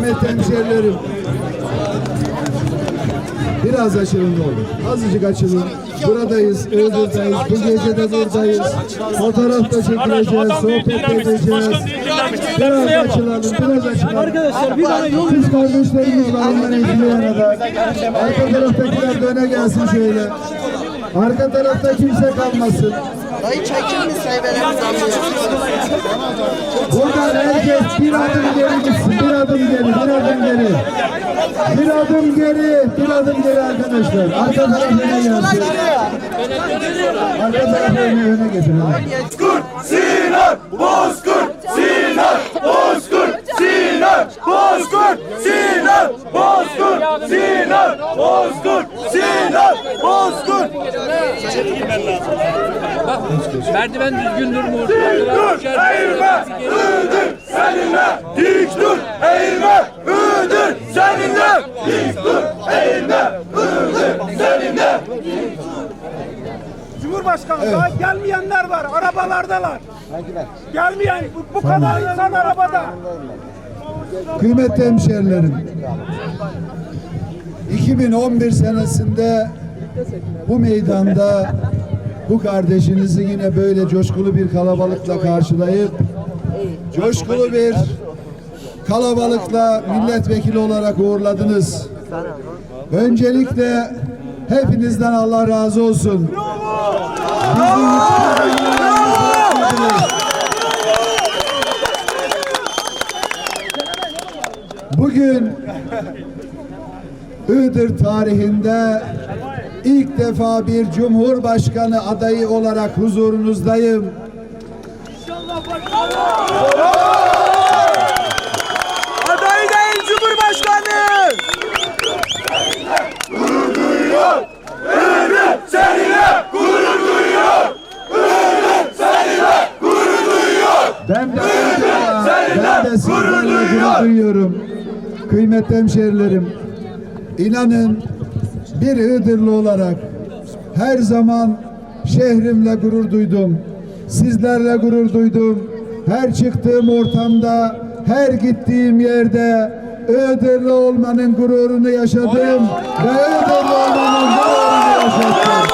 Kıymetli hemşehrilerim. Biraz açılın ne olur. Azıcık açılın. Buradayız, Iğdır'dayız. Bu gece de buradayız. Fotoğraf da çekileceğiz, sohbet edeceğiz. Biraz açılalım, biraz açılalım. Arkadaşlar bir tane yol Kız kardeşlerimiz var ondan izleyen da. Arka taraftakiler de öne gelsin şöyle. Arka tarafta kimse kalmasın. Dayı çekin mi sayfalarımızı Buradan herkes bir adım geri gitsin. Bir adım geri, bir adım geri. Bir adım geri, bir adım geri arkadaşlar. Arka taraf öne gelsin. Arka taraf öne, öne getirin. Bozkurt Sinan Bozkurt Sinan Bozkurt Sinan Bozkurt Sinan Bozkurt Sinan Bozkurt Sinan Bozkurt merdiven düzgün durmuyor. Dur eğilme. Iğdır seninle. Dik dur eğilme. Iğdır seninle. Dik dur eğilme. Iğdır seninle. Cumhurbaşkanı daha gelmeyenler var. Arabalardalar. Gelmeyen bu, bu kadar insan arabada. Kıymetli hemşehrilerim. 2011 senesinde bu meydanda bu kardeşinizi yine böyle coşkulu bir kalabalıkla karşılayıp coşkulu bir kalabalıkla milletvekili olarak uğurladınız. Öncelikle hepinizden Allah razı olsun. Bizi hiçbir Bugün Iğdır tarihinde ilk defa bir cumhurbaşkanı adayı olarak huzurunuzdayım. Aday değil Cumhurbaşkanı. Seninle gurur duyuyor Iğdır seninle gurur duyuyor Ben de, ben de gurur duyuyorum. Kıymetli hemşehrilerim, inanın bir Iğdırlı olarak her zaman şehrimle gurur duydum. Sizlerle gurur duydum. Her çıktığım ortamda, her gittiğim yerde Iğdırlı olmanın gururunu yaşadım ve Iğdırlı olmanın gururunu yaşadım.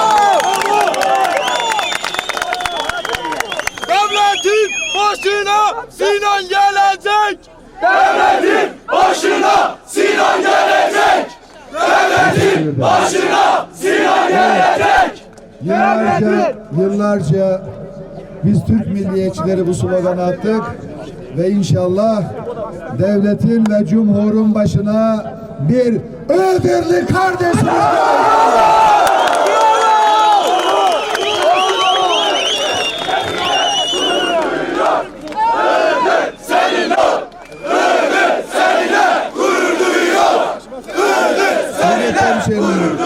Devletin başına Sinan gelecek Devletin başına Sinan gelecek. Devletin başına Sinan gelecek. Yıllarca, yıllarca biz Türk milliyetçileri bu sloganı attık ve inşallah devletin ve cumhurun başına bir Iğdırlı kardeşimiz gurur duyuyor Kıymetli hemşehrilerim,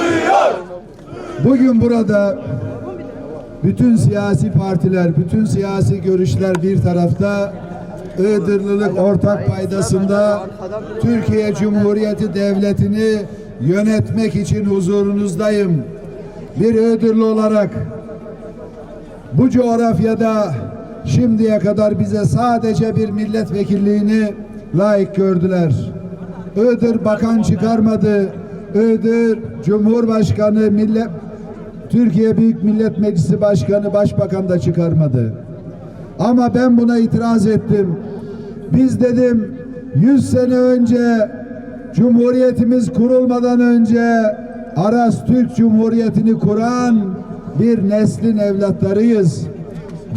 Bugün burada bütün siyasi partiler, bütün siyasi görüşler bir tarafta Iğdırlılık ortak paydasında Türkiye Cumhuriyeti Devleti'ni yönetmek için huzurunuzdayım. Bir Iğdırlı olarak bu coğrafyada şimdiye kadar bize sadece bir milletvekilliğini layık gördüler. Iğdır bakan çıkarmadı. Iğdır Cumhurbaşkanı, millet Türkiye Büyük Millet Meclisi Başkanı, Başbakan da çıkarmadı. Ama ben buna itiraz ettim. Biz dedim 100 sene önce Cumhuriyetimiz kurulmadan önce Aras Türk Cumhuriyeti'ni kuran bir neslin evlatlarıyız.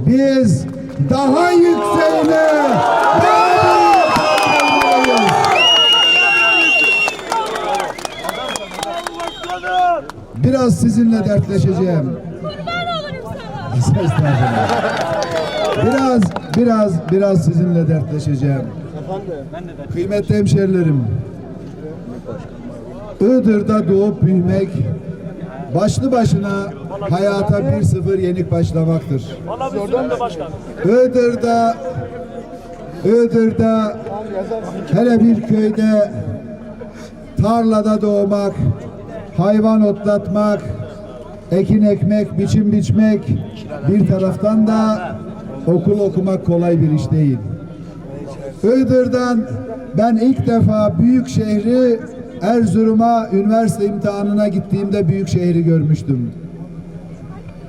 Biz daha yükseğine daha büyük kalkmalıyız. Biraz sizinle dertleşeceğim. Estağfurullah. Biraz, biraz, biraz sizinle dertleşeceğim. Kıymetli hemşerilerim. Iğdır'da doğup büyümek başlı başına hayata 1-0 yenik başlamaktır. Iğdır'da Iğdır'da hele bir köyde tarlada doğmak, hayvan otlatmak, ekin ekmek, biçim biçmek bir taraftan da okul okumak kolay bir iş değil. Iğdır'dan ben ilk defa büyük şehri Erzurum'a üniversite imtihanına gittiğimde büyük şehri görmüştüm.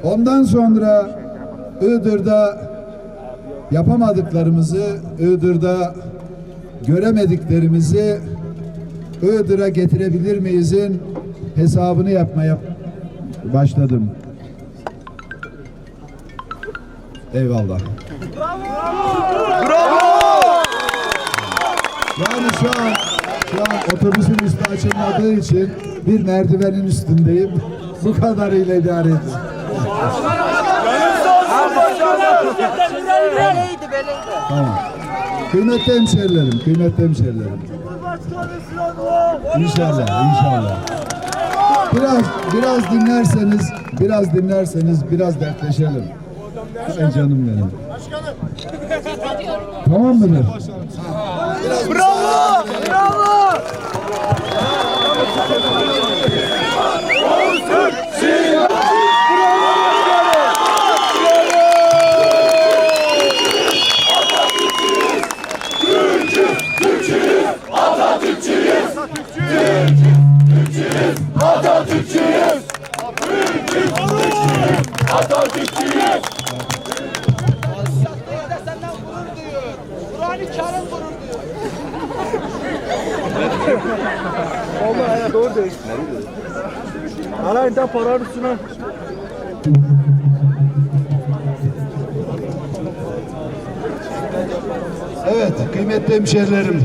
Ondan sonra Iğdır'da yapamadıklarımızı, Iğdır'da göremediklerimizi Iğdır'a getirebilir miyizin hesabını yapmaya başladım. Eyvallah. Yani şu an şu an otobüsün üstü açılmadığı için bir merdivenin üstündeyim. Bu kadarıyla idare edin. Beleydi beleydi. Tamam. Kıymetli hemşerilerim, kıymetli hemşerilerim. İnşallah, inşallah. Biraz biraz dinlerseniz, biraz dinlerseniz biraz dertleşelim. Ay canım benim. Tamam mıdır? Bravo! Bravo! Evet, kıymetli hemşerilerim.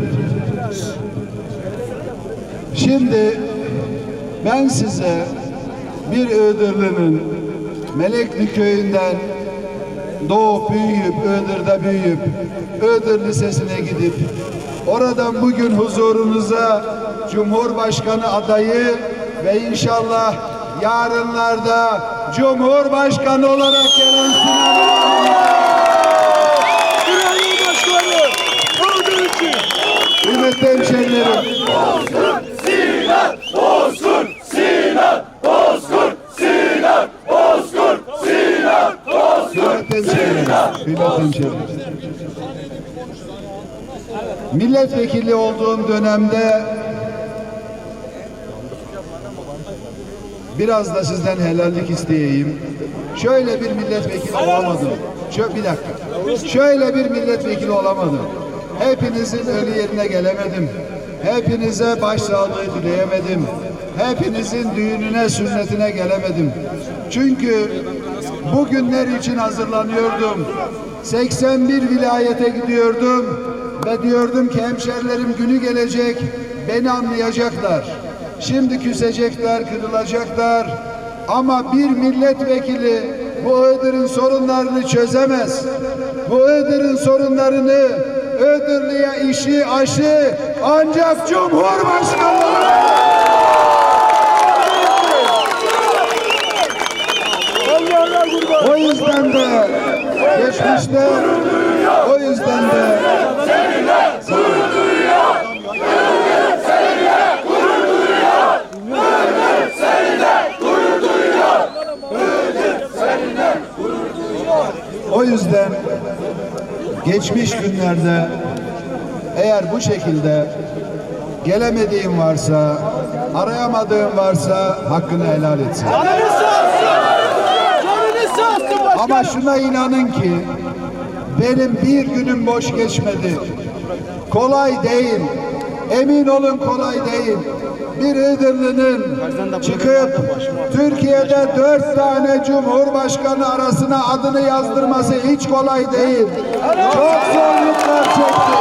Şimdi ben size bir Iğdırlı'nın Melekli köyünden doğup büyüyüp, Iğdır'da büyüyüp, Iğdır Lisesi'ne gidip, oradan bugün huzurunuza Cumhurbaşkanı adayı ve inşallah yarınlarda Cumhurbaşkanı olarak gelen Sinan Kıymetli hemşerilerim. Sinan! Bozkır! Sinan! Bozkır! Sinan! Bozkır! Sinan! Bozkır! Hemşerilerim. Milletvekili olduğum dönemde biraz da sizden helallik isteyeyim. Şöyle bir milletvekili olamadım. Şöyle bir dakika. Şöyle bir milletvekili olamadım. Hepinizin ölü yerine gelemedim. Hepinize başsağlığı dileyemedim. Hepinizin düğününe, sünnetine gelemedim. Çünkü bugünler için hazırlanıyordum. 81 vilayete gidiyordum ve diyordum ki hemşerilerim günü gelecek, beni anlayacaklar. Şimdi küsecekler, kırılacaklar. Ama bir milletvekili bu Iğdır'ın sorunlarını çözemez. Bu Iğdır'ın sorunlarını Iğdırlı'ya işi aşı ancak Cumhurbaşkanı O yüzden de geçmişte o yüzden de O yüzden geçmiş günlerde eğer bu şekilde gelemediğim varsa, arayamadığım varsa hakkını helal etsin. Ama şuna inanın ki benim bir günüm boş geçmedi. Kolay değil. Emin olun kolay değil. Bir Iğdırlı'nın çıkıp Türkiye'de dört tane cumhurbaşkanı arasına adını yazdırması hiç kolay değil. Çok zorluklar çekti.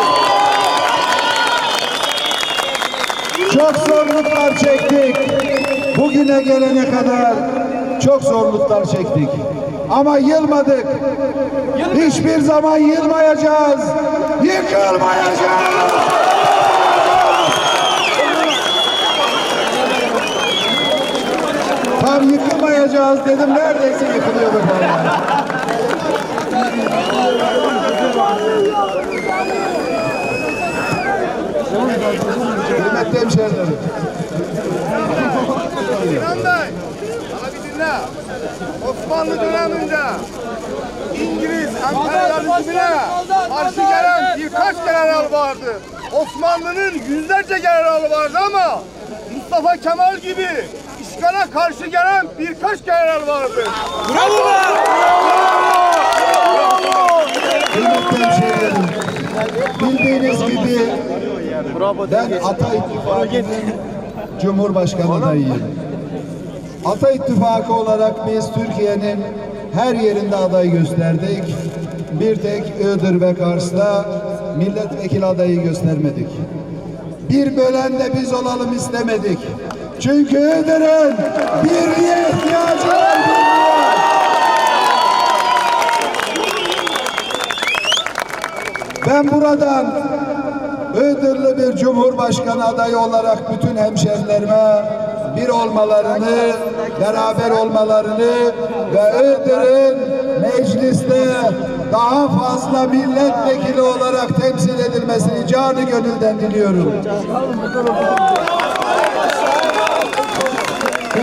Çok zorluklar çektik. Bugüne gelene kadar çok zorluklar çektik. Ama yılmadık. Hiçbir zaman yılmayacağız. Yıkılmayacağız. Tam yıkılmayacağız dedim. Neredeyse yıkılıyorduk vallahi. Kıymetli hemşehrilerim. İnan Bey, bir dinle. Osmanlı döneminde İngiliz emperyalizmine karşı gelen birkaç general vardı. Osmanlı'nın yüzlerce generalı vardı ama Mustafa Kemal gibi işgale karşı gelen birkaç general vardı. Kıymetli hemşehrilerim, bildiğiniz gibi ben Ata İttifakı'nın Cumhurbaşkanı adayıyım. Ata İttifakı olarak biz Türkiye'nin her yerinde aday gösterdik. Bir tek Iğdır ve Kars'ta milletvekili adayı göstermedik. Bir bölen de biz olalım istemedik. Çünkü Iğdır'ın birliğe ihtiyacı var. Ben buradan Iğdırlı bir cumhurbaşkanı adayı olarak bütün hemşerilerime bir olmalarını, beraber olmalarını ve Iğdır'ın mecliste daha fazla milletvekili olarak temsil edilmesini canı gönülden diliyorum.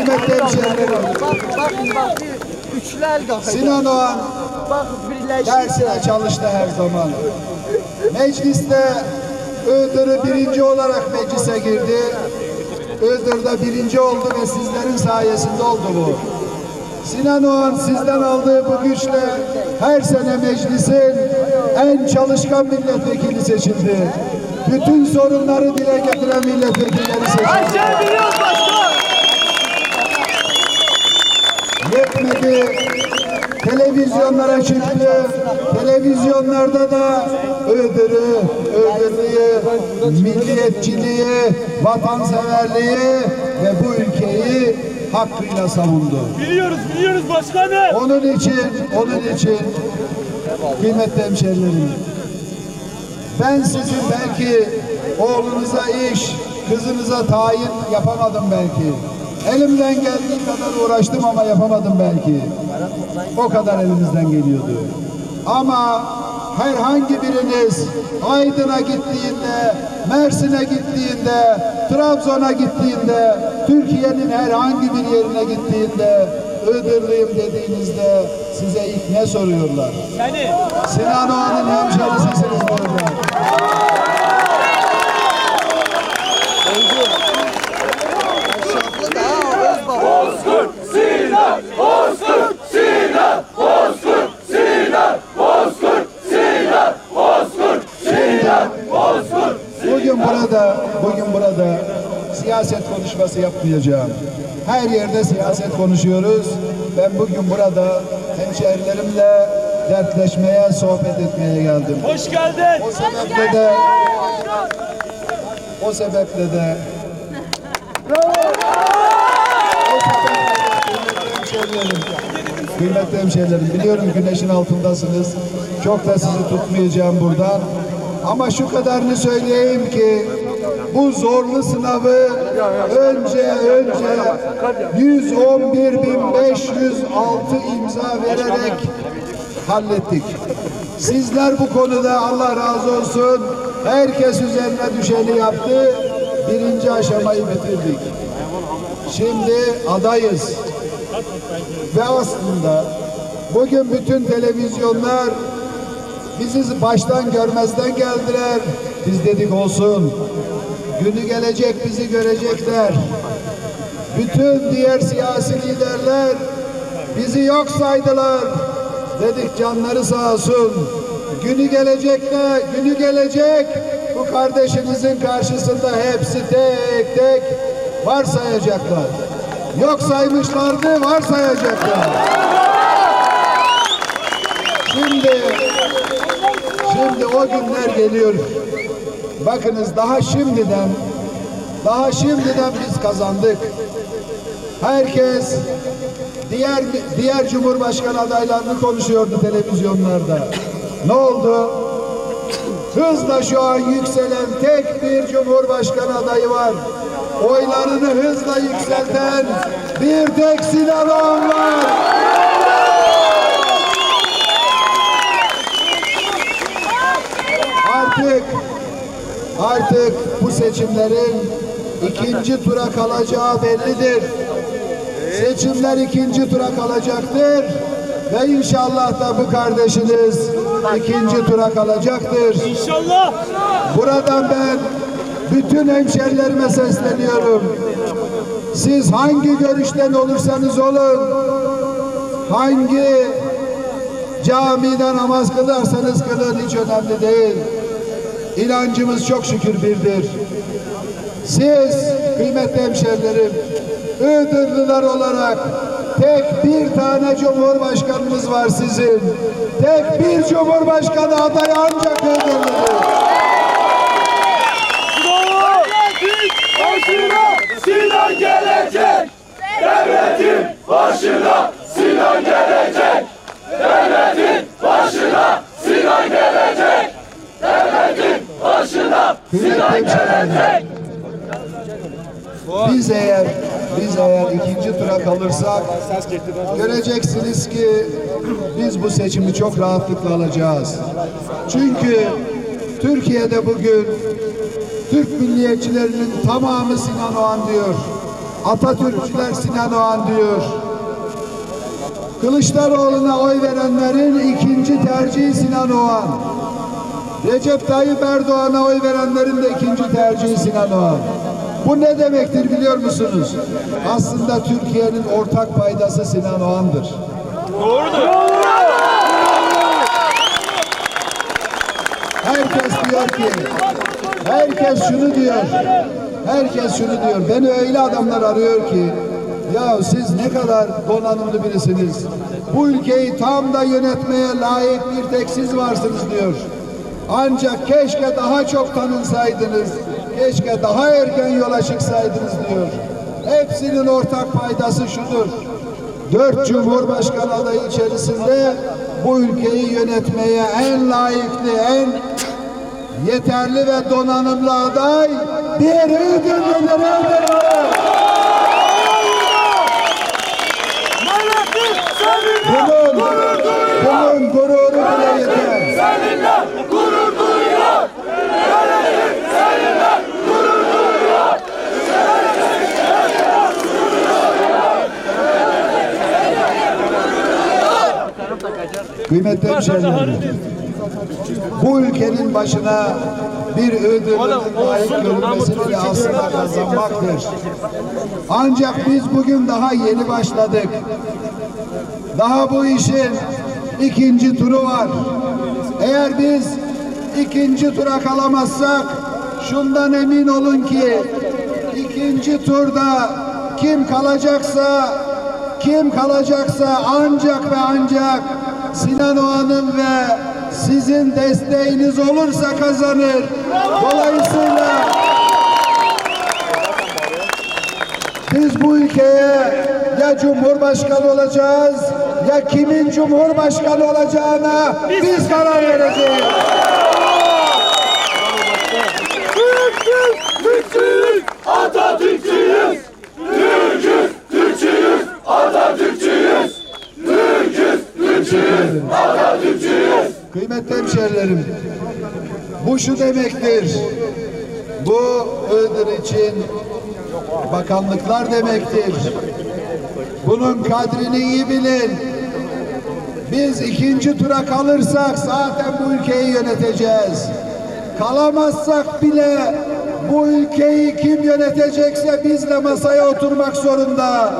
Kıymetli hemşerilerim, Bak, bak bir üçlü el kalkacak. Sinan Oğan Bak dersine çalıştı her zaman. Mecliste Iğdır'ı birinci olarak meclise girdi. Iğdır'da birinci oldu ve sizlerin sayesinde oldu bu. Sinan Oğan sizden aldığı bu güçle her sene meclisin en çalışkan milletvekili seçildi. Bütün sorunları dile getiren milletvekilleri seçildi. Yetmedi. Televizyonlara çıktı. Televizyonlarda da Iğdır'ı, Iğdırlı'yı, milliyetçiliği, vatanseverliği ve bu ülkeyi hakkıyla savundu. Biliyoruz biliyoruz başkanım. Onun için, onun için kıymetli hemşerilerim, ben sizin belki oğlunuza iş, kızınıza tayin yapamadım belki. Elimden geldiği kadar uğraştım ama yapamadım belki. O kadar elimizden geliyordu. Ama herhangi biriniz Aydın'a gittiğinde, Mersin'e gittiğinde, Trabzon'a gittiğinde, Türkiye'nin herhangi bir yerine gittiğinde, Iğdırlıyım dediğinizde size ilk ne soruyorlar? Seni. Sinan Oğan'ın hemşerisisiniz burada. Şahlı da ha, öz baba. Bugün burada, bugün burada siyaset konuşması yapmayacağım. Her yerde siyaset konuşuyoruz. Ben bugün burada hemşehrilerimle dertleşmeye, sohbet etmeye geldim. Hoş geldin. O sebeple de o sebeple de kıymetli hemşehrilerim biliyorum güneşin altındasınız. Çok da sizi tutmayacağım buradan. Ama şu kadarını söyleyeyim ki bu zorlu sınavı önce önce 111.506 imza vererek hallettik. Sizler bu konuda Allah razı olsun herkes üzerine düşeni yaptı. Birinci aşamayı bitirdik. Şimdi adayız. Ve aslında bugün bütün televizyonlar bizi baştan görmezden geldiler. Biz dedik olsun. Günü gelecek bizi görecekler. Bütün diğer siyasi liderler bizi yok saydılar. Dedik canları sağ olsun. Günü gelecek de günü gelecek. Bu kardeşinizin karşısında hepsi tek tek varsayacaklar. Yok saymışlardı varsayacaklar. Şimdi şimdi o günler geliyor. Bakınız daha şimdiden daha şimdiden biz kazandık. Herkes diğer diğer cumhurbaşkanı adaylarını konuşuyordu televizyonlarda. Ne oldu? Hızla şu an yükselen tek bir cumhurbaşkanı adayı var. Oylarını hızla yükselten bir tek Sinan Oğan var. Artık artık bu seçimlerin ikinci tura kalacağı bellidir. Seçimler ikinci tura kalacaktır Ve inşallah da bu kardeşiniz ikinci tura kalacaktır. İnşallah. Buradan ben bütün hemşerilerime sesleniyorum. Siz hangi görüşten olursanız olun, hangi camide namaz kılarsanız kılın hiç önemli değil. İnancımız çok şükür birdir. Siz kıymetli hemşerilerim, Iğdırlılar olarak tek bir tane cumhurbaşkanımız var sizin. Tek bir cumhurbaşkanı adayı ancak Iğdırlı'dır. Başına Sinan gelecek. Devletin başına Sinan gelecek. Devletin başına Sinan gelecek. Devletin başına Sinan gelecek. Biz eğer biz eğer ikinci tura kalırsak göreceksiniz ki biz bu seçimi çok rahatlıkla alacağız. Çünkü Türkiye'de bugün Türk milliyetçilerinin tamamı Sinan Oğan diyor. Atatürkçüler Sinan Oğan diyor. Kılıçdaroğlu'na oy verenlerin ikinci tercihi Sinan Oğan. Recep Tayyip Erdoğan'a oy verenlerin de ikinci tercihi Sinan Oğan. Bu ne demektir biliyor musunuz? Aslında Türkiye'nin ortak paydası Sinan Oğan'dır. Herkes diyor ki, herkes şunu diyor, herkes şunu diyor. Beni öyle adamlar arıyor ki, ya siz ne kadar donanımlı birisiniz. Bu ülkeyi tam da yönetmeye layık bir tek siz varsınız diyor. Ancak keşke daha çok tanınsaydınız, keşke daha erken yola çıksaydınız diyor. Hepsinin ortak paydası şudur. Dört Cumhurbaşkanı adayı içerisinde bu ülkeyi yönetmeye en layıklı, en yeterli ve donanımlı aday bir Iğdırlı'dır. Bunun, bunun gururu bile yeter. Seninle gurur duyuyor. Devletin seninle gurur duyuyor. Kıymetli hemşehrilerim, bu ülkenin başına bir Iğdırlı'nın layık görülmesini de aslında kazanmaktır. Ancak biz bugün daha yeni başladık. Daha bu işin ikinci turu var. Eğer biz ikinci tura kalamazsak şundan emin olun ki ikinci turda kim kalacaksa kim kalacaksa ancak ve ancak Sinan Oğan'ın ve sizin desteğiniz olursa kazanır. Dolayısıyla biz bu ülkeye ya Cumhurbaşkanı olacağız ya kimin Cumhurbaşkanı olacağına biz karar vereceğiz. Türkçüyüz, Atatürkçüyüz. Türk'üz, Türkçüyüz, Atatürkçüyüz. Türk'üz, Türkçüyüz, Atatürkçüyüz. Kıymetli hemşehrilerim, bu şu demektir. Bu Iğdır için bakanlıklar demektir. Bunun kadrini iyi bilin. Biz ikinci tura kalırsak zaten bu ülkeyi yöneteceğiz. Kalamazsak bile bu ülkeyi kim yönetecekse bizle masaya oturmak zorunda.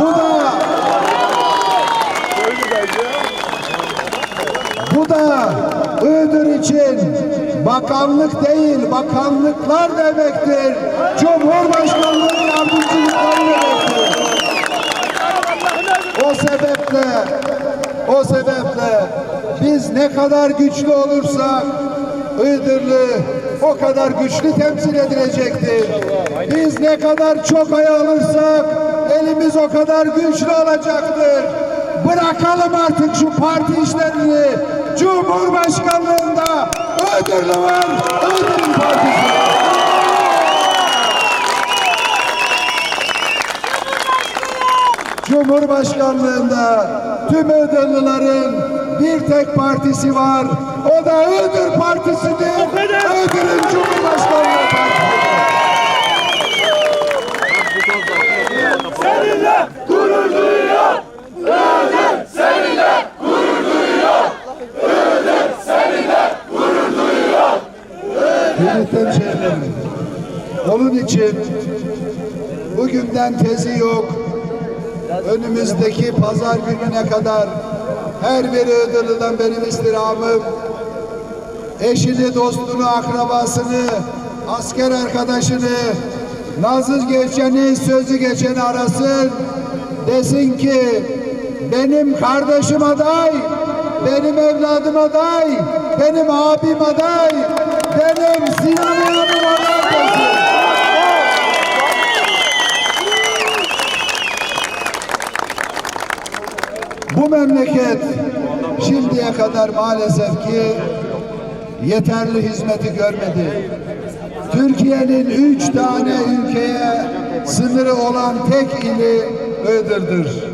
Bu da Bu da Iğdır için bakanlık değil, bakanlıklar demektir. Cumhurbaşkanlığı yardımcılıkları demektir. O sebeple, o sebeple biz ne kadar güçlü olursak Iğdırlı o kadar güçlü temsil edilecektir. Biz ne kadar çok oy alırsak elimiz o kadar güçlü olacaktır. Bırakalım artık şu parti işlerini. Cumhurbaşkanlığında Iğdırlı var, Iğdır'ın partisi. Cumhurbaşkanlığında tüm Iğdırlıların bir tek partisi var. O da Iğdır Partisi'dir. Iğdır'ın Cumhurbaşkanlığı Partisi'dir. Seninle gurur duyuyor. Iğdır seninle için bugünden tezi yok. Önümüzdeki pazar gününe kadar her biri Iğdırlı'dan benim istirhamım eşini, dostunu, akrabasını, asker arkadaşını, nazı geçeni, sözü geçeni arasın. Desin ki benim kardeşim aday, benim evladım aday, benim abim aday, benim Sinan abim aday desin. Bu memleket şimdiye kadar maalesef ki yeterli hizmeti görmedi. Türkiye'nin üç tane ülkeye sınırı olan tek ili Iğdır'dır.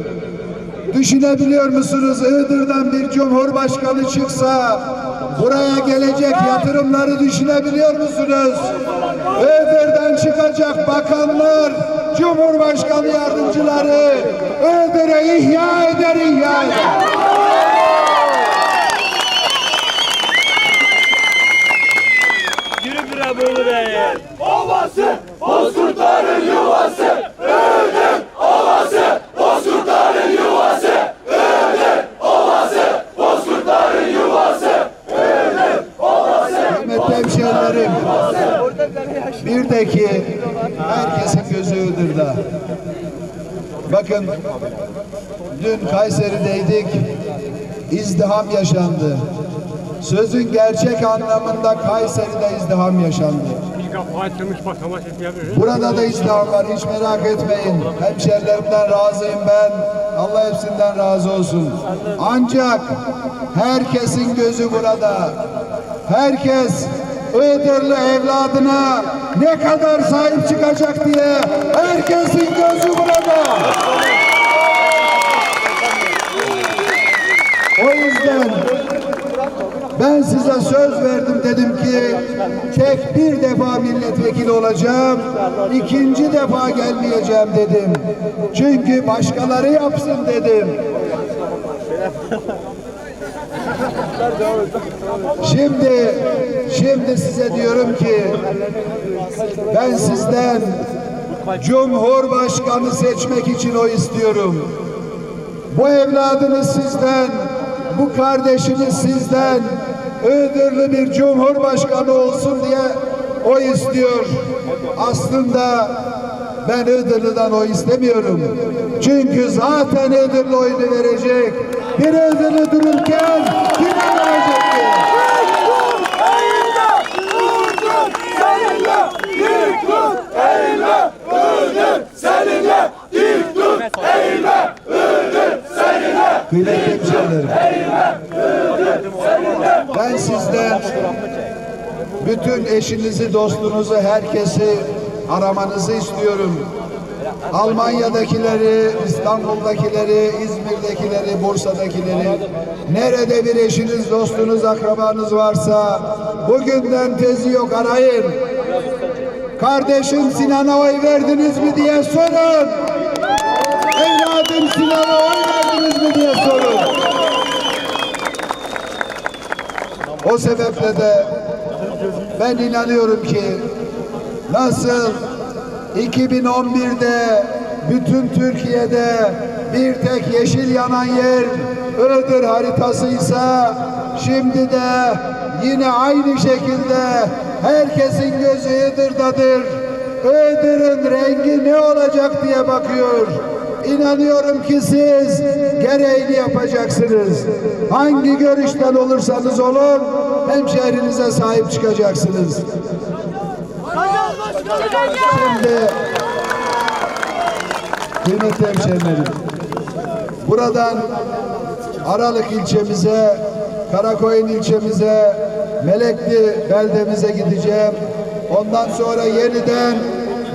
Düşünebiliyor musunuz Iğdır'dan bir cumhurbaşkanı çıksa buraya gelecek yatırımları düşünebiliyor musunuz? Iğdır'dan çıkacak bakanlar, cumhurbaşkanı yardımcıları Iğdır'ı ihya eder, ihya eder. Yürü bre bunu be. Ovası, bozkurtların yuvası. Iğdır ovası, bozkurtların yuvası. Iğdır ovası, bozkurtların yuvası. Kıymetli hemşehrilerim, bir de ki herkesin gözü Iğdır'da. Bakın, dün Kayseri'deydik, izdiham yaşandı. Sözün gerçek anlamında Kayseri'de izdiham yaşandı. Burada da izdiham var, hiç merak etmeyin. Hemşerilerimden razıyım ben. Allah hepsinden razı olsun. Ancak herkesin gözü burada. Herkes Iğdırlı evladına ne kadar sahip çıkacak diye herkesin gözü burada. O yüzden ben size söz verdim dedim ki tek bir defa milletvekili olacağım, ikinci defa gelmeyeceğim dedim. Çünkü başkaları yapsın dedim. Şimdi, şimdi size diyorum ki ben sizden Cumhurbaşkanı seçmek için o istiyorum. Bu evladınız sizden, bu kardeşiniz sizden Iğdırlı bir cumhurbaşkanı olsun diye o istiyor. Aslında ben Iğdırlı'dan o istemiyorum. Çünkü zaten Iğdırlı oyunu verecek. Bir Iğdırlı dururken kime verecek ki? Seninle, dik dur, eğilme, Iğdır seninle, dik dur, eğilme, Iğdır seninle. Kıymetli hemşehrilerim. Ben sizden bütün eşinizi, dostunuzu, herkesi aramanızı istiyorum. Almanya'dakileri, İstanbul'dakileri, İzmir'dekileri, Bursa'dakileri, nerede bir eşiniz, dostunuz, akrabanız varsa bugünden tezi yok arayın. Kardeşim Sinan'a oy verdiniz mi diye sorun. Evladım Sinan'a oy verdiniz mi diye sorun. O sebeple de ben inanıyorum ki nasıl 2011'de bütün Türkiye'de bir tek yeşil yanan yer Iğdır haritasıysa şimdi de yine aynı şekilde herkesin gözü Iğdır'dadır. Iğdır'ın rengi ne olacak diye bakıyor. İnanıyorum ki siz gereğini yapacaksınız. Hangi görüşten olursanız olun hemşehrinize sahip çıkacaksınız. Şimdi kıymetli hemşehrilerim buradan Aralık ilçemize, Karakoyun ilçemize, Melekli beldemize gideceğim. Ondan sonra yeniden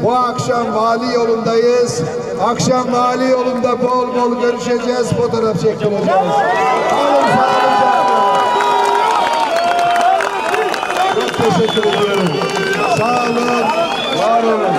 bu akşam vali yolundayız. Akşam vali yolunda bol bol görüşeceğiz, fotoğraf çektireceğiz. Alın sağlıcakla. Çok teşekkür ediyorum. Sağ olun, var olun.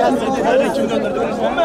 Ben de kim gönderdi? Ben mi?